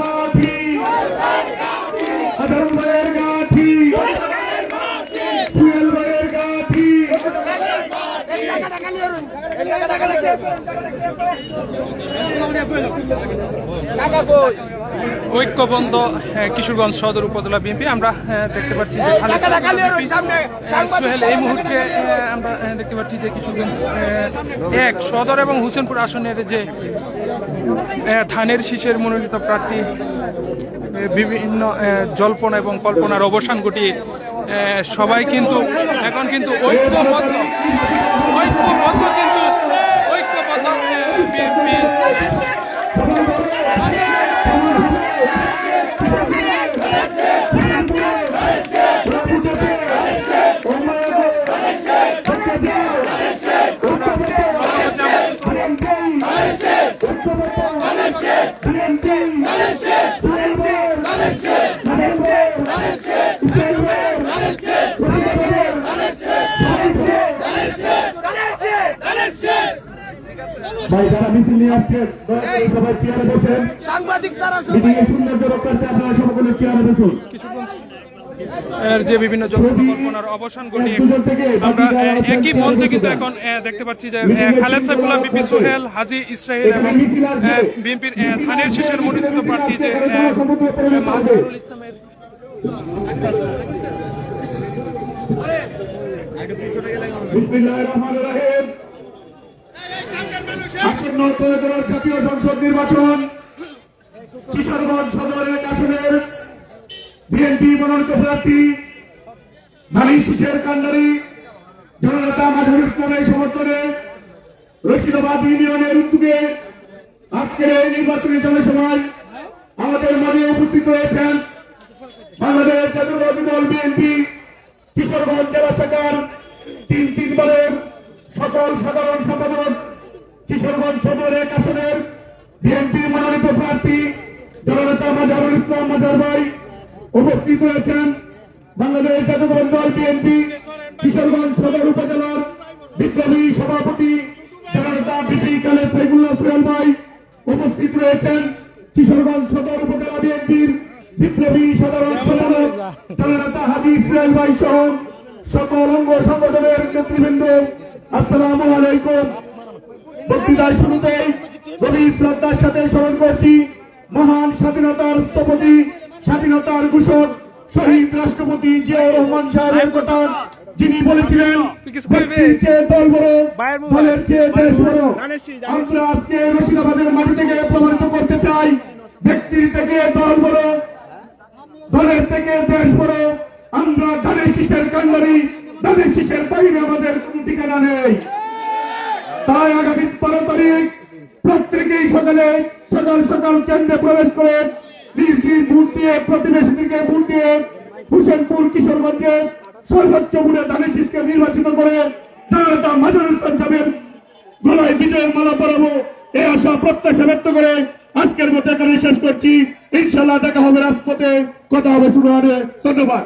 মাটি। গাঠি গাঠি ঐক্যবন্ধ কিশোরগঞ্জ সদর উপজেলা বিএনপি। আমরা দেখতে পাচ্ছি সোহেল এই মুহূর্তে আমরা দেখতে পাচ্ছি যে কিশোরগঞ্জ এক সদর এবং হুসেনপুর আসনের যে ধানের শীষের মনোনীত প্রার্থী বিভিন্ন জল্পনা এবং কল্পনার অবসান ঘটিয়ে সবাই কিন্তু, এখন কিন্তু ঐক্যবদ্ধ ঐক্যবদ্ধ ভাই যারা মিছিল নিয়ে আসছেন সবাই চেয়ারে বসেন সাংবাদিক তারা মিটিংয়ের সৌন্দর্য রক্ষার্থে আপনারা সকলে চেয়ারে বসুন এর যে বিভিন্ন জল্পনার অবসান ঘটিয়ে আমরা একই মঞ্চে কিন্তু এখন দেখতে পাচ্ছি যে খালেদ সাইফুল্লাহ, বিপি সোহেল, হাজি ইসরাহিল এবং বিএনপির ধানের শীষের মনোনীত প্রার্থী যে আসন্ন জাতীয় সংসদ নির্বাচন, কিশোরগঞ্জ বিএনপি মনোনীত প্রার্থী ধানি শীষের কান্ডারি জননেতা মাঝারুল ইসলামের সমর্থনে রশিদাবাদ ইউনিয়নের উদ্যোগে আজকের এই নির্বাচনী জনসভায় আমাদের মাঝে উপস্থিত রয়েছেন বাংলাদেশ জাতীয়তাবাদী দল বিএনপি, কিশোরগঞ্জ জেলা শাখার তিন তিন দলের সকল সাধারণ সম্পাদক, কিশোরগঞ্জ সদর এক আসনের বিএনপি মনোনীত প্রার্থী, জননেতা মাজারুল ইসলাম মাজার ভাই উপস্থিত রয়েছেন বাংলাদেশ জাতীয়তাবাদী দল বিএনপি, কিশোরগঞ্জ সদর উপজেলার বিপ্লবী সভাপতি উপস্থিত রয়েছেন। কিশোরগঞ্জ সদর উপজেলা বিএনপির বিপ্লবী সাধারণ সম্পাদক হাজি ইসরায়েল ভাই সহ সকল অঙ্গ সংগঠনের নেতৃবৃন্দ। আসসালাম আলাইকুম। বক্তৃতার শুরুতেই গভীর শ্রদ্ধার সাথে স্মরণ করছি। মহান স্বাধীনতার স্থপতি স্বাধীনতার ঘোষক শহীদ রাষ্ট্রপতি জিয়াউর রহমান সাহেবের কথা যিনি বলেছিলেন দল বড় দলের চেয়ে দেশ বড়। আমরা আজকে রশিদাবাদের মাটি থেকে প্রমাণিত করতে চাই ব্যক্তির থেকে দল বড় দলের থেকে দেশ বড়। আমরা ধানের শীষের কান্ডারি ধানের শীষের বাইরে আমাদের কোন ঠিকানা নেই। তাই আগামী বারো তারিখ প্রত্যেকেই সকালে সকাল সকাল কেন্দ্রে প্রবেশ করে নিজ নিজ ভোট দিয়ে প্রতিবেশীদেরকে ভোট দিয়ে হুসেনপুর কিশোরগঞ্জে সর্বোচ্চ ধানের শীষকে নির্বাচিত করে জনতা মাজারুল ইসলাম সাহেবের গলায় বিজয়ের মালা পরাবো এই আশা প্রত্যাশা ব্যক্ত করে আজকের মতো এখানে শেষ করছি। ইনশাল্লাহ দেখা হবে রাজপথে। কথা হবে শুরু হবে ধন্যবাদ।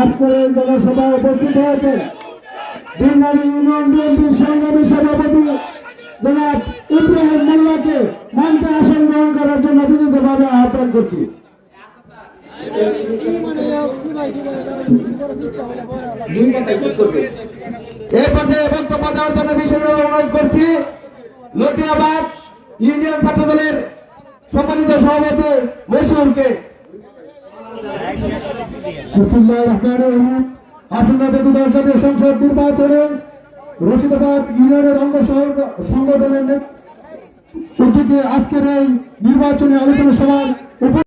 আজকের জনসভায় উপস্থিত হয়েছে বিনারী ইউনিয়ন বিএনপির সংগ্রামী সভাপতি জনাব ইব্রাহিম মোল্লাকে মঞ্চে আসন গ্রহণ করার জন্য বিনীতভাবে আহ্বান করছি। সম্মানিত সভাপতি আসন্ন সংসদ নির্বাচনে রশিদাবাদ ইউনিয়নের অঙ্গ সংগঠনের উদ্যোগে আজকের এই নির্বাচনী আলোচনা সভার